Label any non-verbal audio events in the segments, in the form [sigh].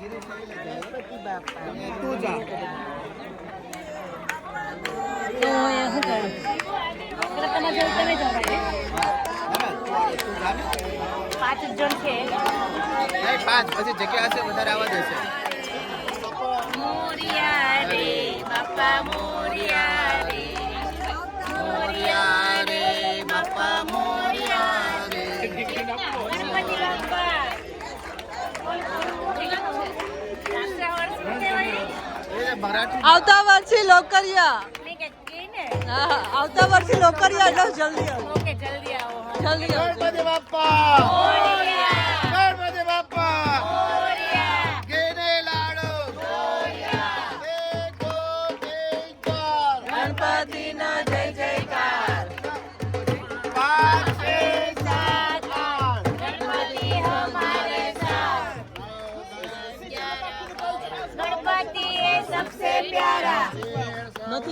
પાંચ જણ છે પાંચ પછી જગ્યા હશે વધારે આવવા જશે મોરિયા રે બાપા આવતા વર્ષે લોકરિયા. આવતા વર્ષે લોકરિયા જલ્દી આવો. જલ્દી આવો જલ્દી આવો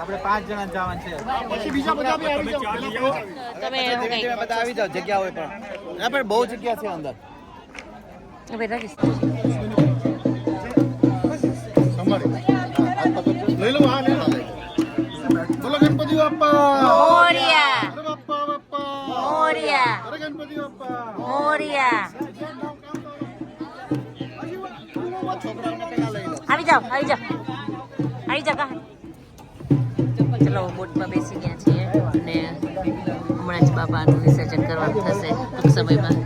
આપણે પાંચ જણા જવાનું છે. તમે એવું આવી જાઓ જગ્યા પણ. બહુ જગ્યા છે અંદર. હવે મોરિયા. જાઓ આવી જાઓ. આવી જા કા ચલો બોટમાં બેસી ગયા છીએ અને હમણાં જ બાપાનું વિસર્જન કરવાનું થશે ટૂંક સમયમાં.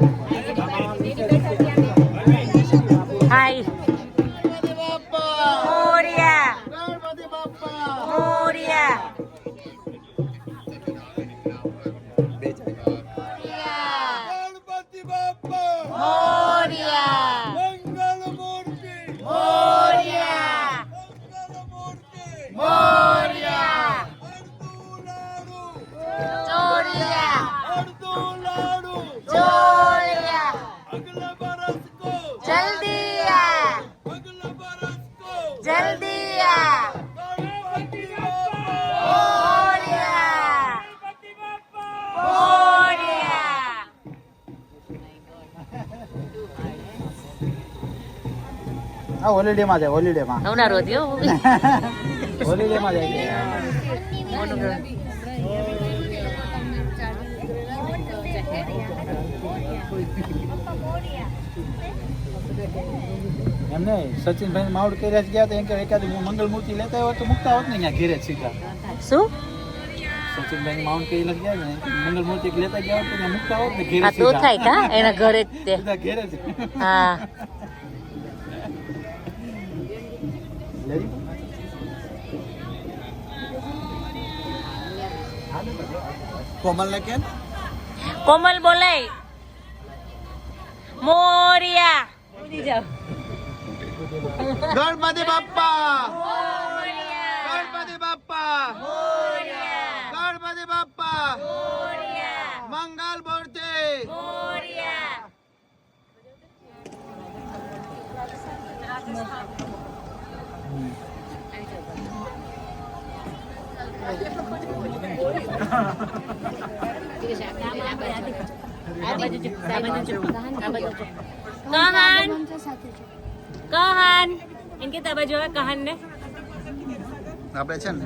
હા હોલિડે માં જાય હોલિડે માં રોજ હો હોલિડે [laughs] માં જાય એમને સચિનભાઈ માવડ કર્યા ગયા તો એમ કે એકાદ મંગલ મૂર્તિ લેતા હોય તો મુકતા હોત ને અહીંયા ઘેરે સીધા. શું? સચિનભાઈ માઉન્ટ કરી ગયા ને મંગલ મૂર્તિ લેતા ગયા તો મુકતા હોત ને ઘેરે તો થાય કા? એના ઘરે જ તે. [laughs] ઘેરે જ. હા. કોમલ ને કેમ? કોમલ બોલાય મોરિયા. ગણપતિ બાપ્પા! ગણપતિ બાપ્પા! ગણપતિ બાપ્પા! મંગલ મૂર્તિ! મોરિયા. કહન કહન ઇનકે તબા જો કહન ને આપણે છે ને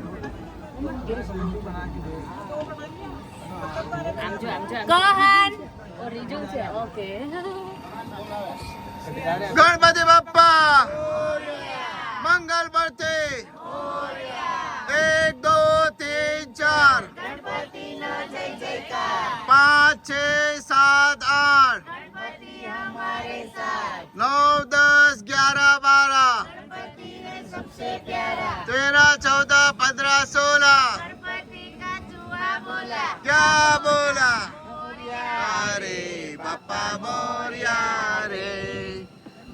આમ જો આમ જો કહન ઓ રીજુ છે ઓકે ગણપતિ બાપ્પા મંગલ પડતે એક દો તીન ચાર ગણપતિ નો જય જયકાર पाँच छः सात आठ नौ दस ग्यारह बारह तेरह चौदह पंद्रह सोलह क्या बोला अरे बापा मोरिया रे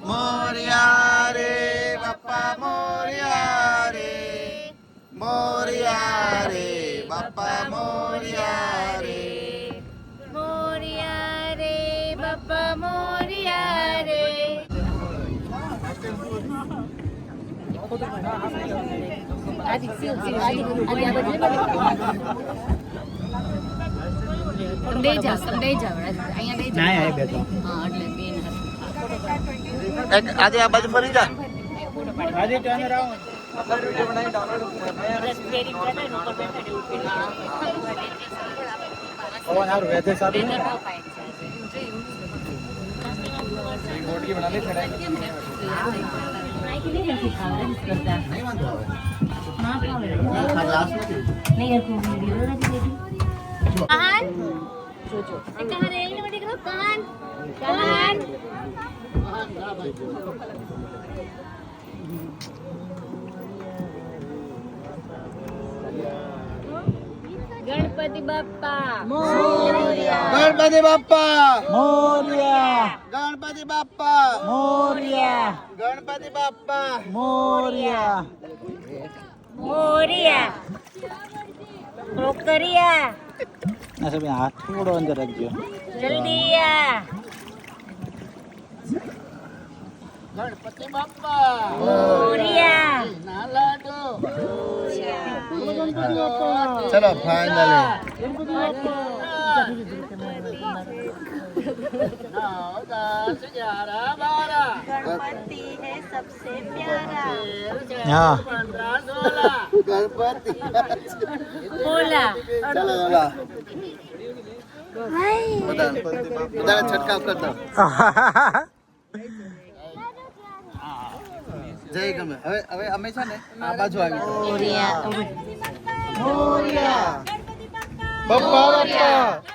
मोरिया रे बापा मोरिया रे मोरिया रे बापा मोरिया બે જાવ બે જાવ અહીંયા બે ના એ બેઠો હા એટલે બેન एक आधे आ बाजू फरी जा આજે ટર્ન અરાઉન્ડ પવન સારું વેધર સારું મોટી બના Ganpati Bappa Moria Ganpati Bappa Moria Ganpati Bappa Moria Ganpati Bappa Moria Morya કોકરિયા ના સાહેબ હાથ થોડો અંદર રાખજો જલ્દી આ गणपति बाप्पा મોરિયા चलो फाइनली હા गणपति બોલા चलो चलो બધા છટકાવ કરતા જય ગમે હવે હવે અમે છે ને આ બાજુ આવી મોરિયા બપ્પા બપ્પા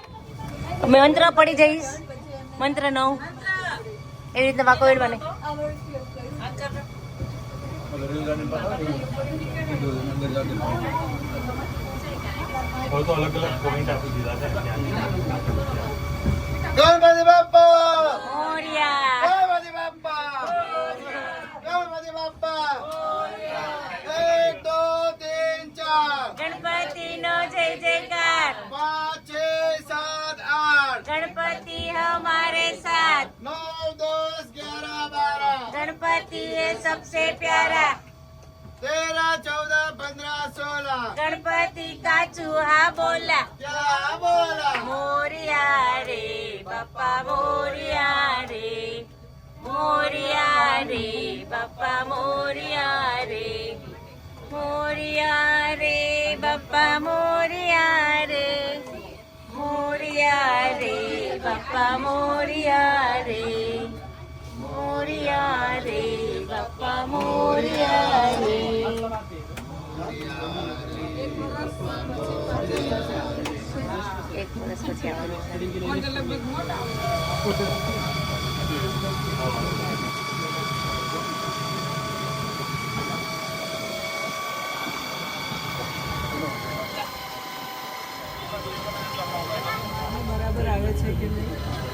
મંત્ર પડી જઈશ મંત્ર નવ એવી રીતના વાકો વેડવાને ગણપતિ બાપ્પા મોરિયા ગણપતિ બાપ્પા ગણપતિ બાપ્પા गणपति है सबसे प्यारा तेरह चौदह पंद्रह सोलह गणपति का चूहा बोला क्या बोला मोरिया रे बापा मोरिया रे मोरिया रे बापा मोरिया रे मोरिया रे बापा मोरिया रे मोरिया रे बापा मोरिया रे મોર્યા એક વર્ષ પછી આવવાનું બરાબર આવે છે કે નહીં?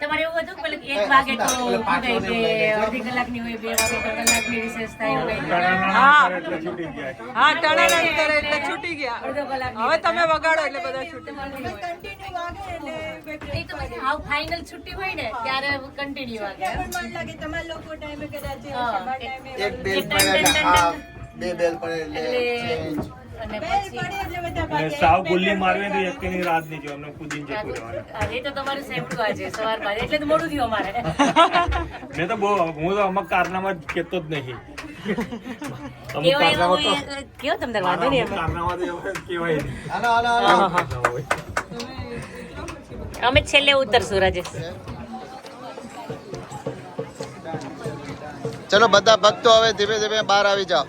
તમારે એવું હતું કે પેલું એક વાગે તો કે અડધી કલાકની હોય બે વાગે તો કલાકની રિસેસ થાય હા હા ટણાટણ કરે એટલે છૂટી ગયા. હવે તમે વગાડો એટલે બધા છૂટી હાવ ફાઇનલ છુટ્ટી હોય ને ત્યારે કન્ટિન્યુ વાગે હા. એક બેલ પડે એટલે હાફ બે બેલ પડે એટલે. અને પછી સાવ ગુલ્લી મારવી તો એકની રાત નહીં જો અમને કુદીને જતું રહેવાનું હા, તો તમારું સાંભળ્યું આજે સવાર બાદ એટલે તો મોડું થયું અમારે. [laughs] મેં તો બહુ હું તો અમુક કારનામાં કેતો જ નહીં. [laughs] અમુક કેવાય કારનામાં એવું તો એ- કેવો તમને વાંધો નહીં અમુક કારનામાં તો એવું કહેવાય નહીં. હાલો હાલો હાલો. ના હોય. અમે છેલ્લે ઉતરશું રાજેશ. ચલો બધા ભક્તો હવે ધીમે ધીમે બહાર આવી જાઓ.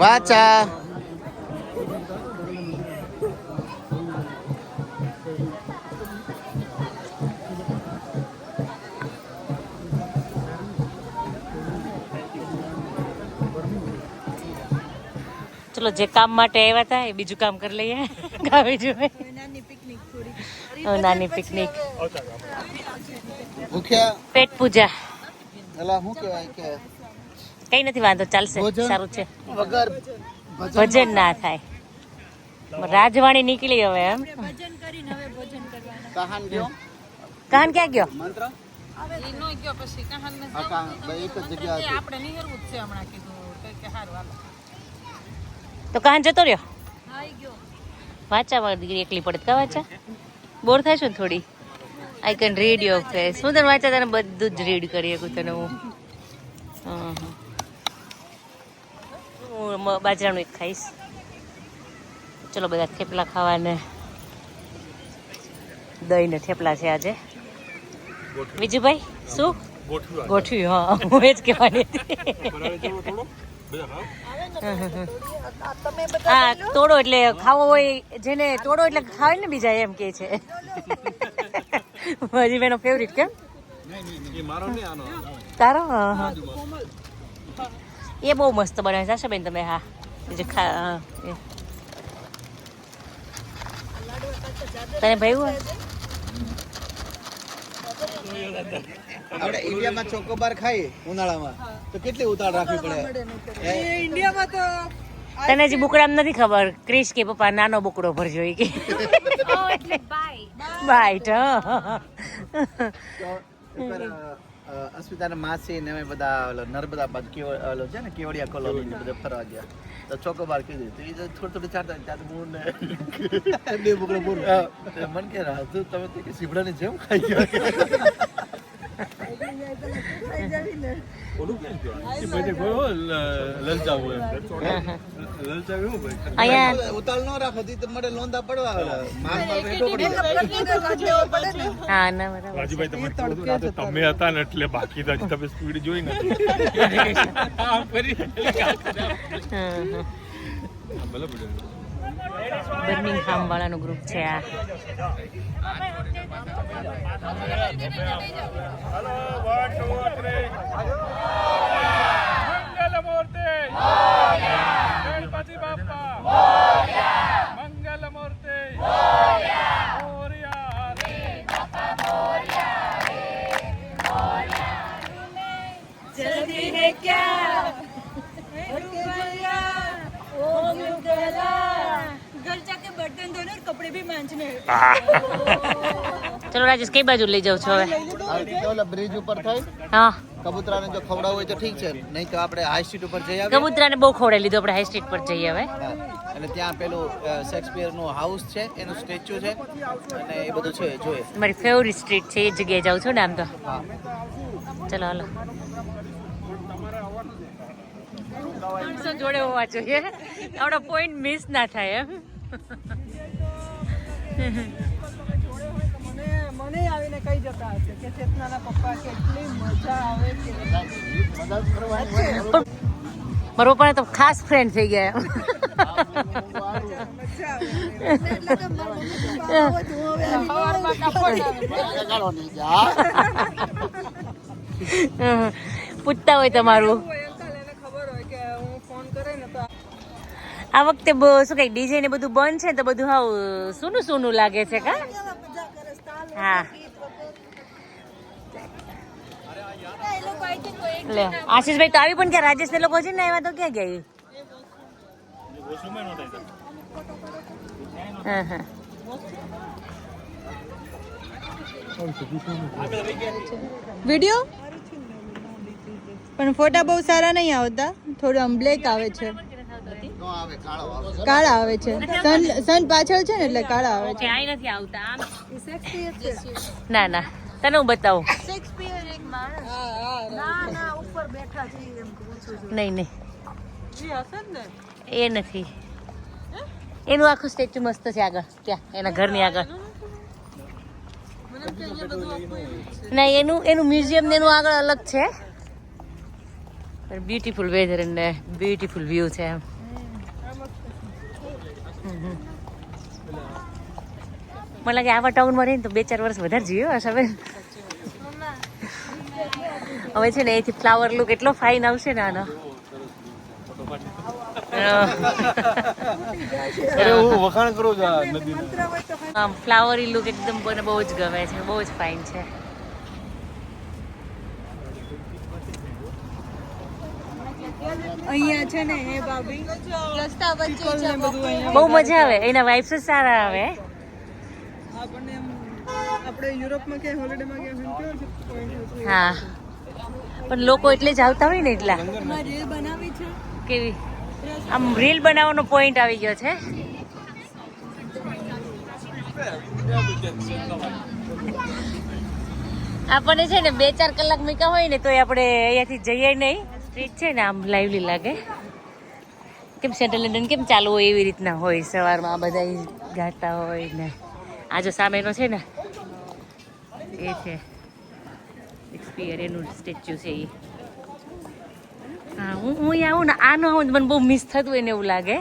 વાચા ચલો જે કામ માટે આવ્યા હતા એ બીજું કામ કરી લઈએ. [laughs] ગાવી જોઈએ. નાની પિકનિક. ભૂખ્યા પેટ પૂજા. એલા શું કહેવાય કે કઈ નથી વાંધો ચાલશે. સારું છે. વગર ભજન ના થાય. રાજવાણી નીકળી હવે એમ? કહાન ગયો? કાન ક્યાં ગયો? મંત્ર? નો ગયો પછી કહાન ને એક જ જગ્યા આપણે નિહરવું જ છે હમણાં કીધું કે કે હારું હાલો. તો કાહન જતો રહ્યો? વાંચા દીકરી એકલી પડે કા વાંચા? બોર થાય છે ને થોડી? I can read your face હું તને વાંચા તને બધું જ રીડ કરી શકું તને હું. હં, બાજરાનું એક ખાઈશ. ચલો બધા થેપલા ખાવાને. દહીં ને થેપલા છે આજે. વિજુભાઈ શું? ગોઠવ્યું હા. હું એ જ કહેવાની હતી. હા, તોડો એટલે ખાવો હોય, જેને તોડો એટલે ખાવે ને બીજા, એમ કે છે. હજી બેનો ફેવરિટ કેમ? તારો? એ બહુ મસ્ત બનાવે છે. બેન તમે, હા. બીજું ખા. તને ભાઈ આપણે ઇન્ડિયામાં ચોકોબાર ખાઈએ ઉનાળામાં તો કેટલી ઉતાળ રાખવી પડે? ઇન્ડિયામાં તો તને હજી બુકડામ નથી ખબર? ક્રિશ કે પપ્પા નાનો બુકડો ભરજો કે. [laughs] બાઈટ ઉપર, અ, અસ્મિતાના માસી ને અમે બધા ઓલો નર્મદા બાદ કેવો ઓલો છે ને કેવડિયા કોલોની ને બધે ફરવા ગયા. તો ચોકોબાર કીધું તો એ થોડું થોડું ચાલતા ચાટતા મૂળ ને બે બુકડો મૂળ મન કે રાજુ તમે તો કે સીભડાની જેમ ખાઈ ગયા. તમે હતા ને એટલે બાકી તો તમે સ્પીડ જોઈ ને હમ. બર્મિંગહામ વાળાનું ગ્રુપ છે આ. ગણપતિ બાપ્પા ચલો રાજેશ કઈ બાજુ લઈ જાવ છો હવે? બ્રિજ ઉપર થઈ. હા. કબૂતરાને જો ખવડાવ હોય તો ઠીક છે. નહીં તો આપણે હાઈ સ્ટ્રીટ ઉપર જઈએ કબૂતરાને બહુ ખવડાવી લીધો આપણે હાઈ સ્ટ્રીટ પર જઈએ હવે. અને ત્યાં પેલું શેક્સપિયરનું હાઉસ છે એનું સ્ટેચ્યુ છે. અને એ બધું છે જોઈએ. મારી ફેવરિટ સ્ટ્રીટ છે એ જગ્યાએ જાઉં છું ને આમ તો. ચલો હાલો. જોડે હોવા જોઈએ. આપણો પોઈન્ટ મિસ ના થાય એમ. મને મને આવીને કહી જતા હશે કે ચેતનાના પપ્પા કેટલી મજા આવે કે મારો પણ તો ખાસ ફ્રેન્ડ થઈ ગયા પૂછતા હોય તમારું. આ વખતે શું કઈ ડીજે ને બધું બંધ છે તો બધું હાવ સૂનું સૂનું લાગે છે કા? હા. લે, આશીષભાઈ તો આવી પણ ક્યાં રાજેશ ને લોકો છે ને એવા તો ક્યાં ગયા? હા હા. વીડિયો? પણ ફોટા બહુ સારા નહીં આવતા. થોડું આમ બ્લેક આવે છે. કાળા આવે. છે. સન સન પાછળ છે ને એટલે કાળા આવે છે. આઈ નથી આવતા આમ. ના ના. તને હું બતાવું? નહીં નહીં. એ નથી. એનું આખું સ્ટેચ્યુ મસ્ત છે આગળ. ત્યાં એના ઘરની આગળ. ના એનું એનું મ્યુઝિયમ ને એનું આગળ અલગ છે. બ્યુટીફુલ વેધર અને બ્યુટીફુલ વ્યૂ છે એમ. મને લાગે આવા ટાઉનમાં રહીને તો બે ચાર વર્ષ વધારે જીવ્યો હશે હવે હવે છે ને અહીંથી ફ્લાવર લુક એટલો ફાઇન આવશે ને આનો. ફ્લાવરી લુક એકદમ બહુ જ ગમે છે બહુ જ ફાઇન છે. અહીંયા છે ને હે ભાભી. રસ્તા વચ્ચે છે બહુ મજા આવે. એના વાઇબ્સ જ સારા આવે. આપણને આપણે યુરોપમાં કે હોલિડેમાં કેવો છે? હા. પણ લોકો એટલે જ આવતા હોય ને એટલા. રીલ બનાવી છે. કેવી? આમ રીલ બનાવવાનો પોઈન્ટ આવી ગયો છે. આપણને છે ને બે ચાર કલાક મૂક્યા હોય ને તો આપણે અહીંયાથી જઈએ નહીં. સ્ટ્રીટ છે ને, આમ લાઈવલી લાગે. કેમ સેન્ટ્રલ લંડન કેમ ચાલુ હોય એવી રીતના હોય? સવારમાં આ બધા ગાતા હોય ને. આ જો સામેનો છે ને, એ છે. શેક્સપિયર એનું સ્ટેચ્યુ છે એ હા, હું હું અહીંયા આવું ને, આ ન આવું મને બહુ મિસ થતું હોય ને એવું લાગે.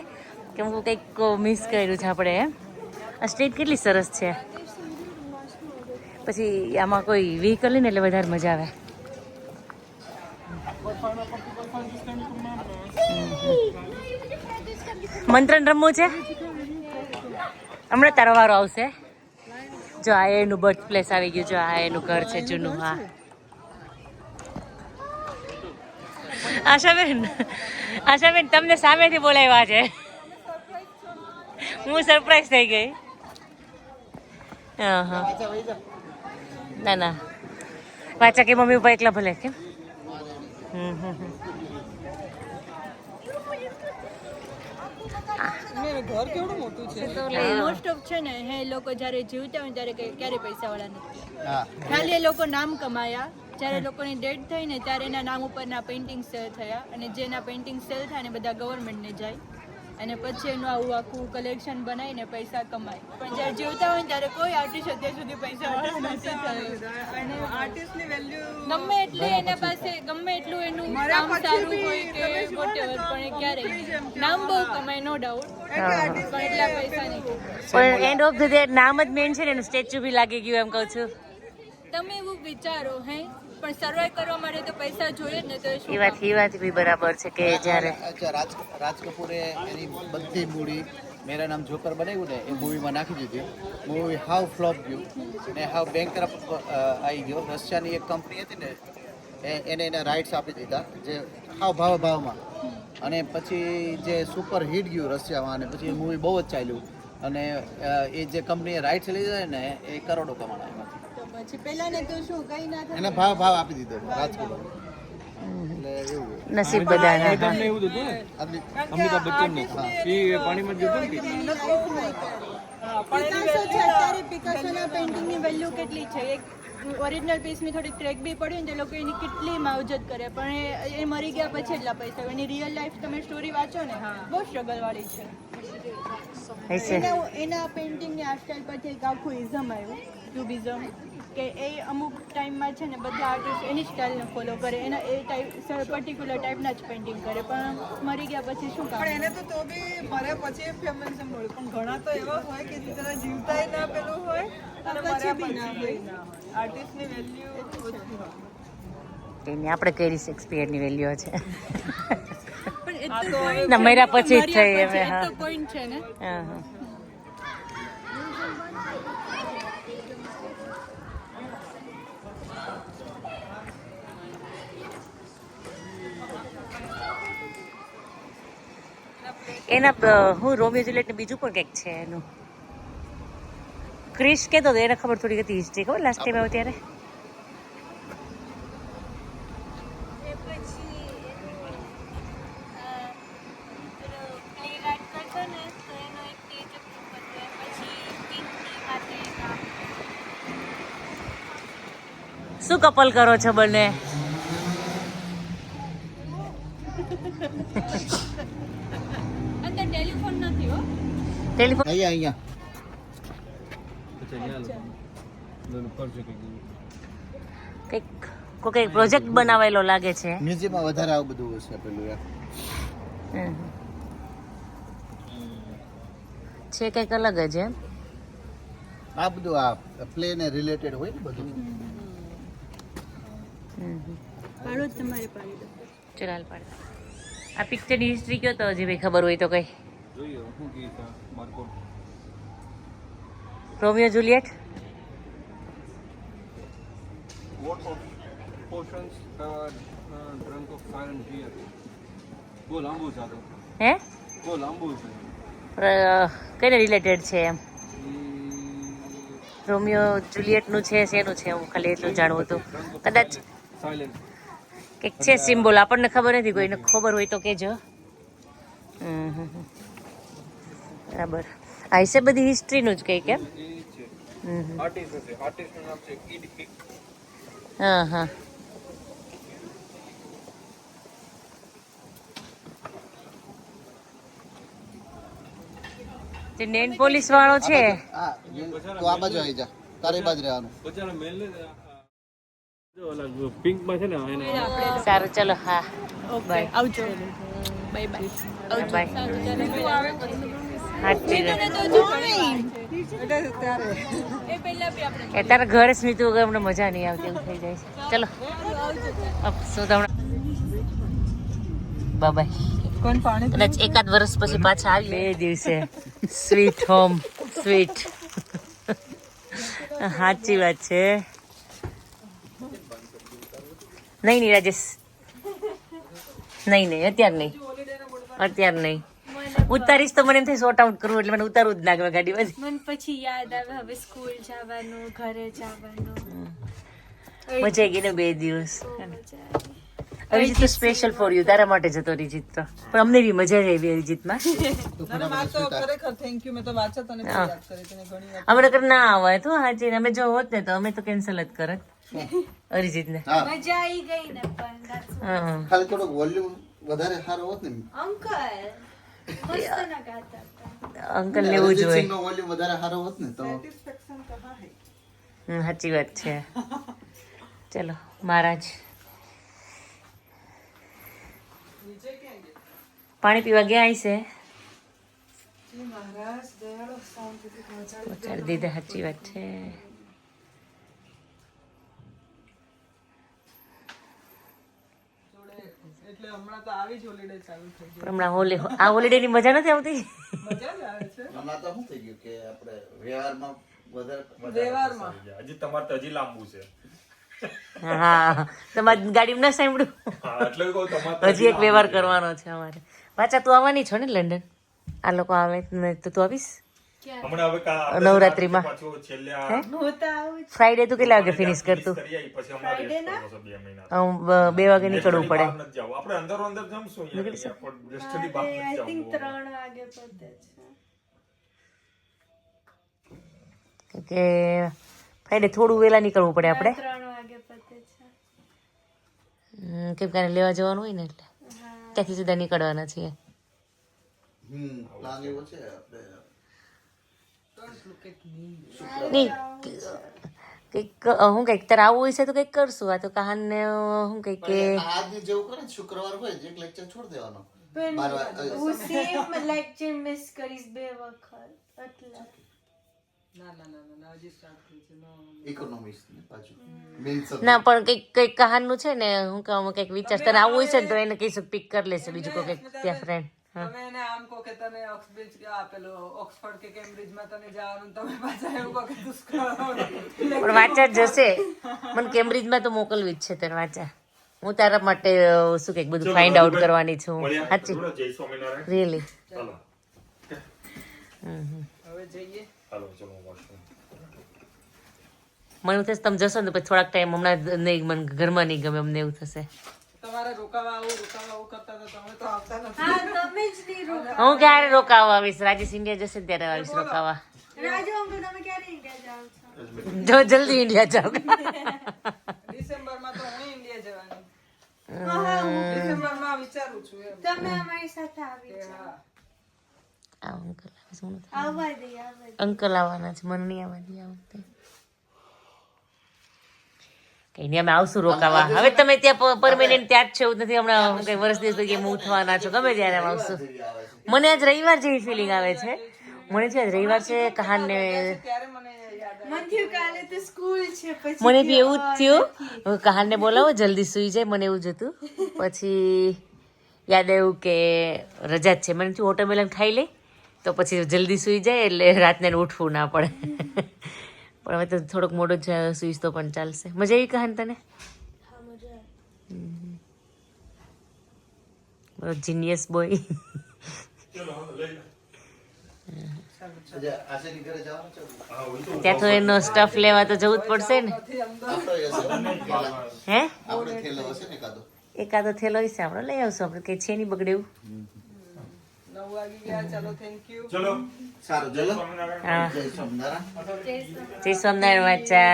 કે હું કંઈક મિસ કર્યું છે આપણે એમ. આ સ્ટ્રીટ કેટલી સરસ છે. પછી આમાં કોઈ વ્હીકલ ને એટલે વધારે મજા આવે. મંત્રન રમવું છે? હમણાં તારો આવશે. જો આ એનું બર્થ પ્લેસ આવી ગયું. જો આ એનું ઘર છે જૂનું, હા. આશાબેન આશાબેન, તમને સામેથી બોલાવ્યા છે. હું સરપ્રાઈઝ થઈ ગઈ. હા હા ના ના. વાચા કે મમ્મી પપ્પા એકલા ભલે, કેમ? હમ હમ. ઘર કેવડું મોટું છે? મોસ્ટ ઓફ છે ને હે લોકો જ્યારે જીવતા હોય ત્યારે ક્યારે પૈસા વાળા નથી ખાલી એ લોકો નામ કમાયા. જ્યારે લોકોની ડેટ થઈ ને ત્યારે એના નામ ઉપરના પેઇન્ટિંગ સેલ થયા અને જેના પેઇન્ટિંગ સેલ થાય ને બધા ગવર્મેન્ટને જાય. અને પછી એનું આવું આખું કલેક્શન બનાવીને પૈસા કમાય. પણ જ્યારે જીવતા હોય ને ત્યારે કોઈ આર્ટિસ્ટ અત્યાર સુધી પૈસા નથી થયો અને આર્ટિસ્ટની વેલ્યુ ગમે એટલે એના પાસે ગમે એટલું એનું કામ સારું હોય કે whatever, પણ ક્યારે ક્યારેય નામ બહુ કમાય નો ડાઉટ પણ એટલા પૈસા નહીં. પણ એન્ડ ઓફ ધ ડે નામ જ મેન છે ને એનું સ્ટેચ્યુ બી લાગી ગયું એમ કહું છું. તમે એવું વિચારો હે? પણ સર્વાઈવ કરવા માટે તો પૈસા જોઈએ જ ને તો એ શું એ વાત એ વાત બી બરાબર છે કે જ્યારે અચ્છા રાજ રાજ કપૂરે એની બધી મૂડી મેરા નામ જોકર બનાવ્યું ને એ મૂવીમાં નાખી દીધી. મૂવી હાવ ફ્લોપ ગયું. ને હાવ બેંક આવી ગયો. રશિયાની એક કંપની હતી ને એ- એને એના રાઇટ્સ આપી દીધા જે હાવ ભાવ ભાવમાં અને પછી જે સુપર હિટ ગયું રશિયામાં અને પછી એ મૂવી બહુ જ ચાલ્યું. અને એ જે કંપનીએ રાઇટ્સ લીધા ને એ કરોડો કમાણા પછી પેલા તો શું કઈ ના થાય એને ભાવ ભાવ આપી દીધો રાજકોટ નસીબ બધાના તમને એવું હતું ને અમિતાભ બચ્ચન ને એ પાણીમાં જ ગયો હતો ને કે પિકાસો છે અત્યારે પિકાસોના પેઇન્ટિંગની વેલ્યુ કેટલી છે એક ઓરિજિનલ પીસની થોડી ક્રેક બી પડી ને તે લોકો એની કેટલી માવજત કરે પણ એ મરી ગયા પછી એટલા પૈસા એની રિયલ લાઈફ તમે સ્ટોરી વાંચો ને બહુ સ્ટ્રગલ વાળી છે એના એના પેઇન્ટિંગની આ સ્ટાઇલ પરથી એક આખું ઇઝમ આવ્યું ક્યુબિઝમ કે એ અમુક ટાઈમમાં છે ને બધા આર્ટિસ્ટ એની સ્ટાઇલને ફોલો કરે. એના એ ટાઈપ પર્ટિક્યુલર ટાઈપના જ પેઇન્ટિંગ કરે. પણ મરી ગયા પછી શું કામ? એને તો તો બી મરે પછી ફેમસ મળ્યું પણ ઘણા તો એવા હોય કે જેના તને જીવતાય ના પેલું હોય અને મર્યા પછી ના હોય આર્ટિસ્ટની વેલ્યુ ઓછી હોય. એની આપણે કઈ શેક્સપિયરની વેલ્યુ છે. પણ ના મર્યા પછી જ થઈ હવે હા. પોઈન્ટ છે ને. હા હા. એના હું રોમિયો જુલિયટને બીજું પણ કંઈક છે એનું. ક્રિશ કહેતો હતો એને ખબર થોડી હતી હિસ્ટ્રી ખબર લાસ્ટ ટાઈમ આવ્યો ત્યારે? શું કપલ કરો છો બંને અંદર ટેલિફોન નથી હો ટેલિફોન અહીંયા. કંઈક કોઈ કંઈક પ્રોજેક્ટ બનાવેલો લાગે છે. મ્યુઝિયમમાં વધારે આવું બધું હશે પેલું યાર છે કંઈક અલગ જ એમ. આ બધું આ પ્લે ને રિલેટેડ હોય ને બધું. પાડો જ તમારે પાડી દો. ચલો પાડ આ પિક્ચરની હિસ્ટ્રી કયો તો હજી ભાઈ ખબર હોય તો કઈ. Romeo Juliet? What uh, drunk of fire and beer? બહુ લાંબુ છે હે? બહુ લાંબુ છે. કઈને રિલેટેડ છે એમ? રોમિયો જુલિયટનું છે શેનું છે? હું ખાલી એટલું જાણવું હતું. કદાચ કંઈક છે સિમ્બોલ આપણને ખબર નથી કોઈને ખબર હોય તો કહેજો. હમ હમ. બરાબર. આ છે બધી હિસ્ટ્રીનું જ કંઈક એમ? હમ હમ. આર્ટિસ્ટ છે આર્ટિસ્ટનું નામ છે કિડ કિક હા હા. જે નેન પોલીસ વાળો છે? હા તો આ બાજુ આવી જા. તારે બાજુ રહેવાનું. બચારા મેલ ને જો. ઓલા પિંકમાં છે ને એને સારું ચલો હા. બાય. આવજો. Bye bye. બાય. એટલે ત્યારે એ પહેલા બી તારા ઘરે સ્મિતુ વગર અમને મજા નહીં આવતી એવું થઈ જાય છે. ચલો. શું તમને પાણી કદાચ એકાદ વર્ષ પછી પાછા આવી બે દિવસે. સ્વીટ હોમ સ્વીટ સાચી વાત છે. નહીં નહીં રાજેશ. નહીં નહીં અત્યારે નહીં. અત્યારે નહીં. ઉતારીશ તો મને એમ થાય શોર્ટ આઉટ કરવું એટલે મને ઉતારવું જ લાગે ગાડીમાં મને પછી યાદ આવે હવે સ્કૂલ જવાનું ઘરે જવાનું. મજા આવી ગઈ ને બે દિવસ. અરિજીત તો સ્પેશિયલ ફોર યુ તારા માટે જતો અરિજીત તો. પણ અમને બી મજા જ આવી અરિજીતમાં. ના કર મારે તો ખરેખર થેન્ક યુ મેં તો વાંચત અને બહુ યાદ કરી તને ઘણી વાર. અમે નકર ના આવે તો હાજી અમે જો હોત ને તો અમે તો કેન્સલ જ કરત. અરિજીત ને મજા આવી ગઈ ને પણ ખાલી થોડો વોલ્યુમ વધારે સારો હોત ને. અંકલ ના અંકલ લેવું જોઈએ હોય. વધારે સારો હોત ને તો. સાચી વાત છે. ચલો મહારાજ. પાણી પીવા ગયા આવીશે પહોંચાડી દીધા સાચી વાત છે. એટલે હમણાં તો આવી જ હોલિડે ચાલુ થઈ પણ હમણાં હોલી આ હોલિડે ની મજા નથી આવતી? મજા જ આવે છે. હમણાં તો શું થઈ ગયું કે આપણે વ્યવહારમાં વધારે તહેવારમાં હજી તમારે તો હજી લાંબુ છે. હા તમારી ગાડીમાં ના સાંભળ્યું એટલે કહું તમારે હજી એક વ્યવહાર કરવાનો છે અમારે. પાછા તું આવવાની છો ને લંડન? આ લોકો આવે ને તો તું આવીશ? નવરાત્રીમાં. પાછું ફ્રાઈડે તું કેટલા વાગે ફિનિશ કરતું? બે હું બે વાગે નીકળવું પડે. કે ફ્રાઈડે થોડું વહેલા નીકળવું પડે આપણે. કેમ કે લેવા જવાનું હોય ને એટલે. ત્યાંથી સીધા નીકળવાના છીએ. હમ પ્લાન એવો છે આપણે. કંઈક હું કંઈક તારે આવું હોય છે તો કંઈક કરશું આ તો કહાનને ને હું કંઈક કે આજે જેવું કરે શુક્રવાર હોય એક લેક્ચર છોડી દેવાનો પણ હું સેમ લેક્ચર મિસ કરીશ બે વખત એટલે ના પણ કંઈક કંઈક કહાનું છે ને હું કહું કંઈક વિચાર તને આવું હોય છે ને તો એને કહીશું પિક કરી લેશે બીજું કોઈ કંઈક ત્યાં ફ્રેન્ડ તમે એને આમ કહો કે તને ઓક્સબ્રિજ કે ઓક્સફર્ડ કે કેમ્બ્રિજમાં તને જવાનું તમે પાછા એવું કહો કે દુષ્કાળ પણ વાંચા જ જશે. મને કેમ્બ્રિજમાં તો મોકલવી જ છે તને વાંચા. હું તારા માટે શું કંઈક બધું ફાઇન્ડ આઉટ કરવાની છું. સાચી? રિયલી હવે જઈએ. મને એવું થશે તમે જશો ને પછી થોડાક ટાઈમ હમણાં નહીં મને ઘરમાં નહીં ગમે અમને એવું થશે. તમારે રોકાવા આવું રોકાવા આવું કરતા તો તમે તો આવતા નથી. હા તમે જ નહીં રોકા હું ક્યારે રોકાવા આવીશ? રાજેશ ઇન્ડિયા જશે ત્યારે આવીશ રોકાવા. રાજુ અંકલ તમે ક્યારે ઇન્ડિયા જાઓ છો? જો જલ્દી ઇન્ડિયા જાઓ. ડિસેમ્બરમાં તો હું ઇન્ડિયા જવાની. હા હા હું. ડિસેમ્બરમાં વિચારું છું તમે અમારી સાથે આવી જાઓ. આ અંકલ. આવવા દે આવવા દે. અંકલ આવવાના છે મને નહીં આવવા દે આ વખતે કઈ નહીં અમે આવશું રોકાવા. હવે તમે ત્યાં પરમેનન્ટ ત્યાં જ છો એવું નથી હમણાં કઈ વર્ષ દિવસ પછી હું ઉઠવાના છો. ગમે ત્યારે અમે આવશું. મને આજ રવિવાર જેવી ફિલિંગ આવે છે. મને છે આજ રવિવાર છે કહાનને મને યાદ મન થયું કાલે તો સ્કૂલ છે પછી મને બી એવું જ થયું. કહાનને બોલાવો જલ્દી સુઈ જાય મને એવું જ હતું. પછી યાદ આવ્યું કે રજા જ છે. મને થયું વોટરમેલન ખાઈ લે તો પછી જલ્દી સુઈ જાય એટલે રાતને ઉઠવું ના પડે. પણ હવે તો થોડોક મોડો જ સુઈશ તો પણ ચાલશે. મજા આવી કહાન તને? જીનિયસ બોય આશેની ઘરે જવાનું છે? હા, હોય તો ત્યાં તો એનો સ્ટફ લેવા તો જવું જ પડશે ને. હે? એકાદો? થેલો હશે આપણે લઈ આવશું. આપણે કઈ છે નહીં બગડે એવું નવ વાગી ગયા ચાલો થેન્ક યુ ચલો. સારું ચલો સ્વામિનારાયણ હા જય સ્વામિનારાયણ જય સ્વામિનારાયણ વાચા